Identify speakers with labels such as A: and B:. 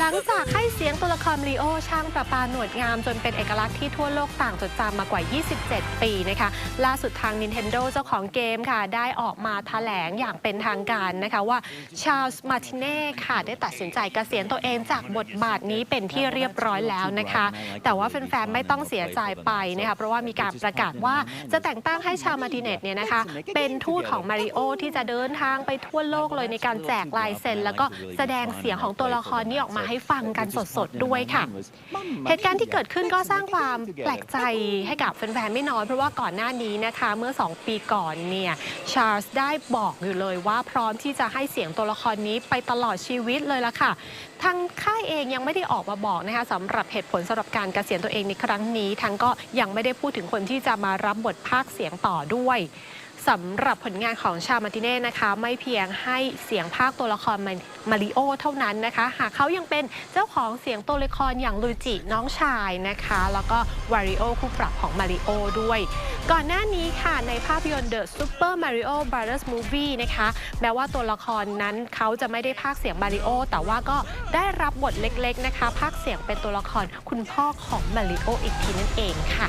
A: หลังจากให้เสียงตัวละครมาริโอช่างประปาหนวดงาม จนเป็นเอกลักษณ์ที่ทั่วโลกต่างจดจำมากว่า 27 ปีนะคะล่าสุดทาง Nintendo เจ้าของเกมค่ะ ได้ออกมาแถลงอย่างเป็นทางการนะคะว่าชา l ส์มาติเน่ค่ะ ได้ตัดสินใจเกษียณตัวเองจากบทบาทนี้เป็นที่เรียบร้อยแล้วนะคะ แต่ว่าแฟนๆ ไม่ต้องเสียใจไปนะคะเพราะว่ามีการประกาศว่าจะแต่งตั้งให้ชามาติเนตเนี่ยนะคะ เป็นทูตของมาริโอที่จะเดินทางไปทั่วโลกเลยในการแจกลายเซ็นแล้วก็แสดงเสียงของตัวละครนี้ออกมาให้ฟังกันสดๆด้วยค่ะ เหตุการณ์ที่เกิดขึ้นก็สร้างความแปลกใจให้กับแฟนๆไม่น้อยเพราะว่าก่อนหน้านี้นะคะเมื่อ 2 ปีก่อนเนี่ยชาร์ลส์ได้บอกอยู่เลยว่าพร้อมที่จะให้เสียงตัวละครนี้ไปตลอดชีวิตเลยล่ะค่ะ ทางค่ายเองยังไม่ได้ออกมาบอกนะคะสำหรับเหตุผลสำหรับการเกษียณตัวเองในครั้งนี้ทั้งก็ยังไม่ได้พูดถึงคนที่จะมารับบทภาคเสียงต่อด้วย สำหรับผลงานของชามาติเน่นะคะ ไม่เพียงให้เสียงภาคตัวละครมาริโอเท่านั้นนะคะ หากเขายังเป็นเจ้าของเสียงตัวละครอย่างลูจิน้องชายนะคะ แล้วก็วาริโอคู่ปรับของมาริโอด้วย ก่อนหน้านี้ค่ะในภาพยนตร์ The Super Mario Brothers Movie นะคะ แม้ว่าตัวละครนั้นเขาจะไม่ได้พากเสียงมาริโอแต่ว่าก็ได้รับบทเล็กๆนะคะพากเสียงเป็นตัวละครคุณพ่อของมาริโออีกทีนั่นเองค่ะ